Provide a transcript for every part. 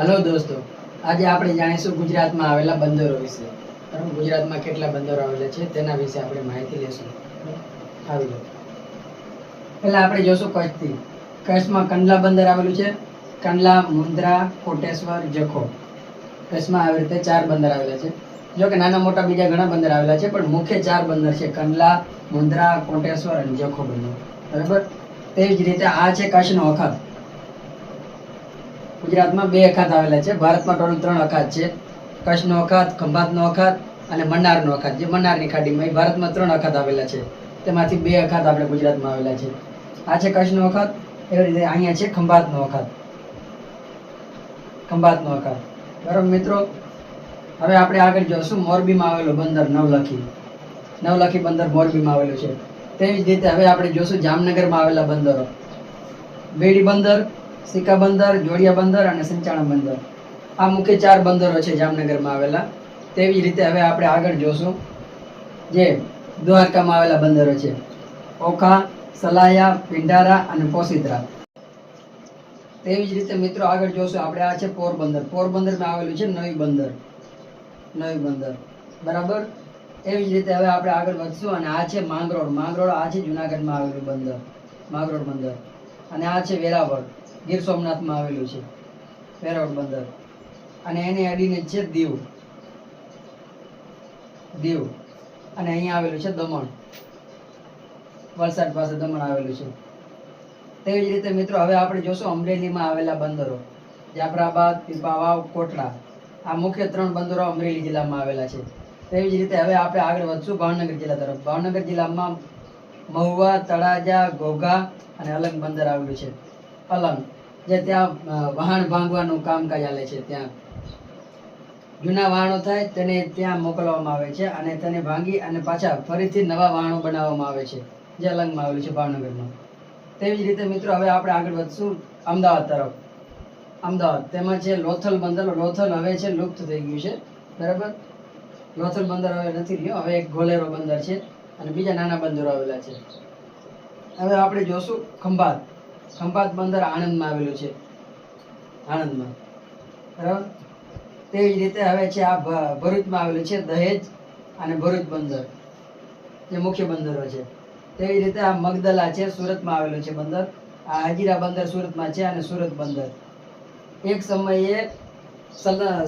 Hello દોસ્તો, આજે આપણે જાણીશું ગુજરાતમાં આવેલા બંદરો વિશે. ગુજરાતમાં કેટલા બંદરો આવેલા છે તેના વિશે આપણે માહિતી લેશું આવી લો પહેલા આપણે જોશું કચ્છથી. કચ્છમાં કંડલા બંદર આવેલું છે. કંડલા, મુન્દ્રા, કોટેશ્વર, જખો. કચ્છમાં આવી રીતે ચાર બંદર આવેલા છે. જો કે નાના મોટા બીજા ઘણા બંદર આવેલા છે, પણ મુખ્ય ચાર બંદર છે કંડલા, મુન્દ્રા, કોટેશ્વર અને જખો બંદર. બરાબર? તેવી જ રીતે આ છે કચ્છનો અખાત ગુજરાતમાં બે અખાત આવેલા છે. ભારતમાં ટોટલ ત્રણ અખાત છે. કચ્છનો અખાત, ખંભાતનો અખાત અને મન્નારનો અખાત. જે મન્નારની ખાડીમાં એ ભારતમાં ત્રણ અખાત આવેલા છે. તેમાંથી બે અખાત આપણે ગુજરાતમાં આવેલા છે. આ છે કચ્છનો અખાત, એવી રીતે અહીંયા છે ખંભાતનો અખાત. ખંભાતનો અખાત. બરાબર મિત્રો? હવે આપણે આગળ જોશું, મોરબીમાં આવેલું બંદર નવલખી. નવલખી બંદર મોરબીમાં આવેલું છે. તેવી જ રીતે હવે આપણે જોશું જામનગરમાં આવેલા બંદરો. બેડી બંદર સિક્કા બંદર, જોડિયા બંદર અને સંચાણા બંદર. આ મુખ્ય ચાર બંદરો છે જામનગરમાં આવેલા. તેવી રીતે હવે આપણે આગળ જોશું જે દ્વારકામાં આવેલા બંદરો છે. ઓખા, સલાયા પિંડારા અને પોસીદરા તેવી જ રીતે મિત્રો આગળ જોશું આપણે આ છે પોરબંદર. પોરબંદરમાં આવેલું છે નવી બંદર. નવી બંદર. બરાબર? એવી જ રીતે હવે આપણે આગળ વધશું અને આ છે માંગરોળ. માંગરોળ આ છે જુનાગઢમાં આવેલું બંદર. માંગરોળ બંદર. અને આ છે વેરાવળ. ગીર સોમનાથમાં આવેલું છે, વેરાવળ બંદર. અને એને અડીને છે દીવ. દીવ. અને અહીંયા આવેલું છે દમણ. વલસાડ પાસે દમણ આવેલું છે. તેવી જ રીતે મિત્રો, હવે આપણે જોશું અમરેલીમાં આવેલા બંદરો. જાફરાબાદ, પીપાવાવ, કોટડા. આ મુખ્ય ત્રણ બંદરો અમરેલી જિલ્લામાં આવેલા છે. તેવી જ રીતે હવે આપણે આગળ વધશું ભાવનગર જિલ્લા તરફ. ભાવનગર જિલ્લામાં મહુવા, તળાજા, ઘોઘા અને અલંગ બંદર આવેલું છે. અલંગ જે ત્યાં વહાણ ભાંગવાનું કામકાજ ચાલે છે ત્યાં. જૂના વાહણો થાય તેને ત્યાં મોકલવામાં આવે છે અને તેને ભાંગી અને પાછા ફરીથી નવા વાહણો બનાવવામાં આવે છે, જે અલંગમાં આવેલું છે ભાવનગરમાં. તેવી જ રીતે મિત્રો, હવે આપણે આગળ વધશું અમદાવાદ તરફ. અમદાવાદ, તેમાં છે લોથલ બંદર, લોથલ હવે છે લુપ્ત થઈ ગયું છે, બરાબર? લોથલ બંદર હવે નથી રહ્યો, હવે એક ગોલેરો બંદર છે અને બીજા નાના બંદરો આવેલા છે. હવે આપણે જોશું ખંભાત. ખંભાત બંદર આણંદમાં આવેલું છે. આણંદમાં. બરાબર? તે જ રીતે હવે છે આ ભરૂચમાં આવેલું છે દહેજ અને ભરૂચ બંદર. જે મુખ્ય બંદરો છે. તેવી રીતે આ મગદલા છે, સુરતમાં આવેલું છે બંદર. આ હજીરા બંદર સુરતમાં છે અને સુરત બંદર. એક સમયે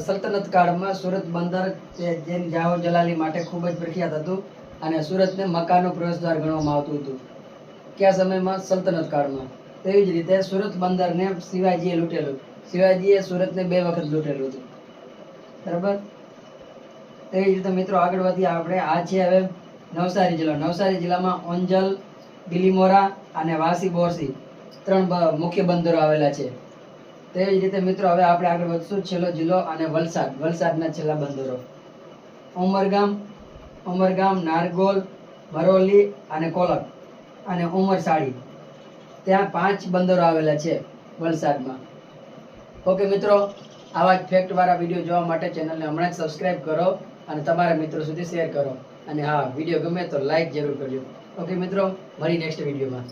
સલ્તનત કાળમાં સુરત બંદર જેની જાહો જલાલી માટે ખૂબ જ પ્રખ્યાત હતું અને સુરતને મકાનનું પ્રવેશદ્વાર ગણવામાં આવતું હતું. કયા સમયમાં? સલ્તનત કાળમાં. તેવી જ રીતે સુરત બંદરને શિવાજીએ લૂંટેલું શિવાજીએ સુરતને બે વખત લૂંટેલું હતું. બરાબર? તેવી જ રીતે મિત્રો આગળ વધી આપણે આ છે હવે નવસારી જિલ્લો. નવસારી જિલ્લામાં ઓંજલ, બિલીમોરા અને વાસી બોરસી ત્રણ મુખ્ય બંદરો આવેલા છે. તેવી જ રીતે મિત્રો હવે આપણે આગળ વધશું છેલ્લો જિલ્લો અને વલસાડ. વલસાડના છેલ્લા બંદરો. ઉમરગામ ઉમરગામ, નારગોલ, ભરોલી અને કોલક અને ઉમરસાડી ત્યાં પાંચ બંદરો આવેલા છે વલસાડમાં. ઓકે, મિત્રો, આવા જ ફેક્ટ વાળા વીડિયો જોવા માટે ચેનલને હમણાં જ સબસ્ક્રાઈબ કરો અને તમારા મિત્રો સુધી શેર કરો. અને હા વીડિયો ગમે તો લાઈક જરૂર કરજો. ઓકે, મિત્રો મળી નેક્સ્ટ વિડીયોમાં